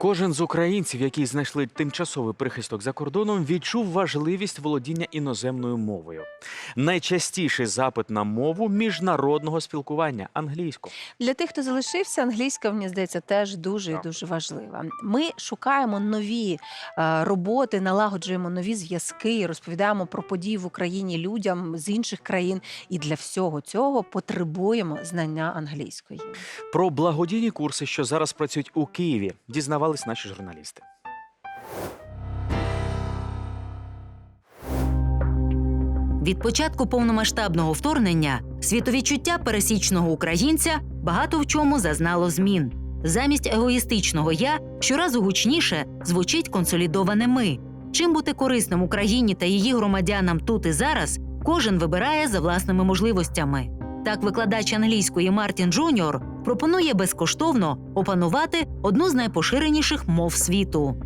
Кожен з українців, які знайшли тимчасовий прихисток за кордоном, відчув важливість володіння іноземною мовою. Найчастіший запит на мову міжнародного спілкування англійську. Для тих, хто залишився, англійська, мені здається, теж дуже і дуже важлива. Ми шукаємо нові е, роботи, налагоджуємо нові зв'язки, розповідаємо про події в Україні людям з інших країн. І для всього цього потребуємо знання англійської. Про благодійні курси, що зараз працюють у Києві, дізнавались наші журналісти. Від початку повномасштабного вторгнення світовідчуття пересічного українця багато в чому зазнало змін. Замість егоїстичного я щоразу гучніше звучить консолідоване ми. Чим бути корисним Україні та її громадянам тут і зараз, кожен вибирає за власними можливостями. Так, викладач англійської Мартін Джуніор пропонує безкоштовно опанувати одну з найпоширеніших мов світу.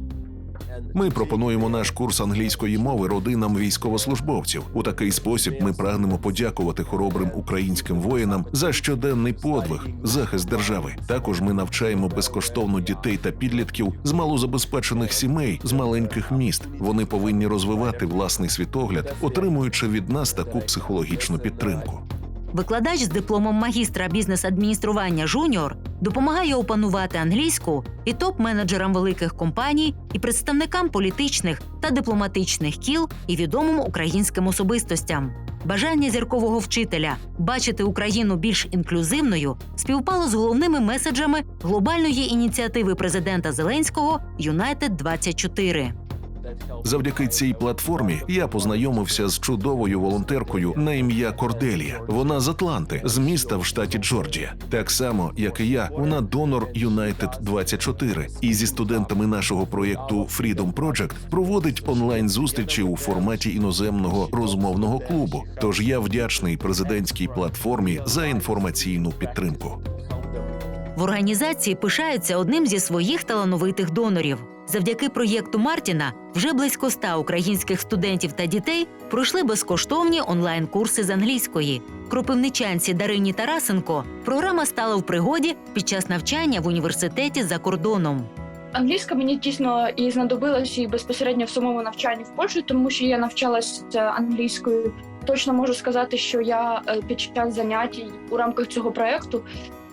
Ми пропонуємо наш курс англійської мови родинам військовослужбовців. У такий спосіб ми прагнемо подякувати хоробрим українським воїнам за щоденний подвиг, захист держави. Також ми навчаємо безкоштовно дітей та підлітків з малозабезпечених сімей з маленьких міст. Вони повинні розвивати власний світогляд, отримуючи від нас таку психологічну підтримку. Викладач з дипломом магістра бізнес-адміністрування Жуніор допомагає опанувати англійську і топ-менеджерам великих компаній, і представникам політичних та дипломатичних кіл і відомим українським особистостям. Бажання зіркового вчителя бачити Україну більш інклюзивною співпало з головними меседжами глобальної ініціативи президента Зеленського Юнайтед 24 Завдяки цій платформі я познайомився з чудовою волонтеркою на ім'я Корделія. Вона з Атланти, з міста в штаті Джорджія. Так само, як і я, вона донор United 24 і зі студентами нашого проєкту Freedom Project проводить онлайн зустрічі у форматі іноземного розмовного клубу. Тож я вдячний президентській платформі за інформаційну підтримку. В організації пишаються одним зі своїх талановитих донорів. Завдяки проєкту Мартіна вже близько ста українських студентів та дітей пройшли безкоштовні онлайн-курси з англійської. Кропивничанці Дарині Тарасенко програма стала в пригоді під час навчання в університеті за кордоном. Англійська мені дійсно і знадобилась і безпосередньо в самому навчанні в Польщі, тому що я навчалася англійською. Точно можу сказати, що я е, під час занять у рамках цього проекту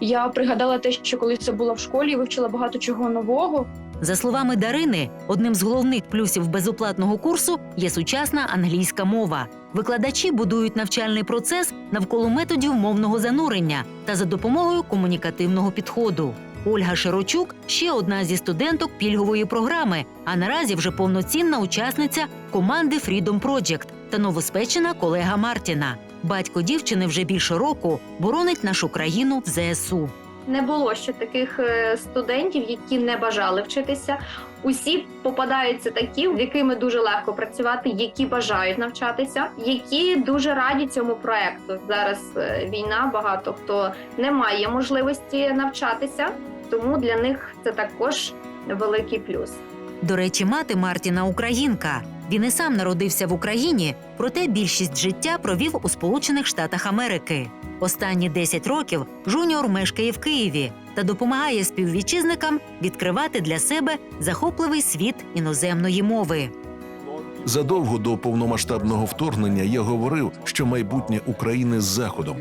я пригадала те, що коли це було в школі, вивчила багато чого нового. За словами Дарини, одним з головних плюсів безоплатного курсу є сучасна англійська мова. Викладачі будують навчальний процес навколо методів мовного занурення та за допомогою комунікативного підходу. Ольга Широчук ще одна зі студенток пільгової програми, а наразі вже повноцінна учасниця команди Freedom Project та новоспечена колега Мартіна. Батько дівчини вже більше року боронить нашу країну в ЗСУ. Не було ще таких е, студентів, які не бажали вчитися. Усі попадаються такі, з якими дуже легко працювати, які бажають навчатися, які дуже раді цьому проекту. Зараз е, війна, багато хто не має можливості навчатися, тому для них це також великий плюс. До речі, мати Мартіна українка. Він і сам народився в Україні, проте більшість життя провів у Сполучених Штатах Америки. Останні 10 років Жуніор мешкає в Києві та допомагає співвітчизникам відкривати для себе захопливий світ іноземної мови. Задовго до повномасштабного вторгнення я говорив, що майбутнє України з заходом.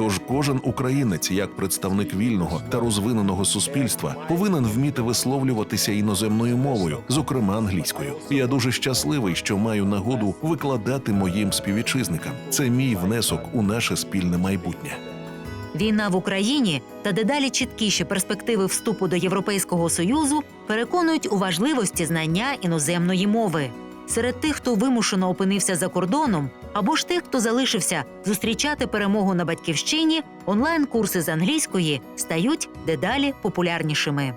Тож кожен українець, як представник вільного та розвиненого суспільства, повинен вміти висловлюватися іноземною мовою, зокрема англійською. Я дуже щасливий, що маю нагоду викладати моїм співвітчизникам. Це мій внесок у наше спільне майбутнє. Війна в Україні та дедалі чіткіші перспективи вступу до Європейського союзу переконують у важливості знання іноземної мови. Серед тих, хто вимушено опинився за кордоном, або ж тих, хто залишився зустрічати перемогу на батьківщині, онлайн-курси з англійської стають дедалі популярнішими.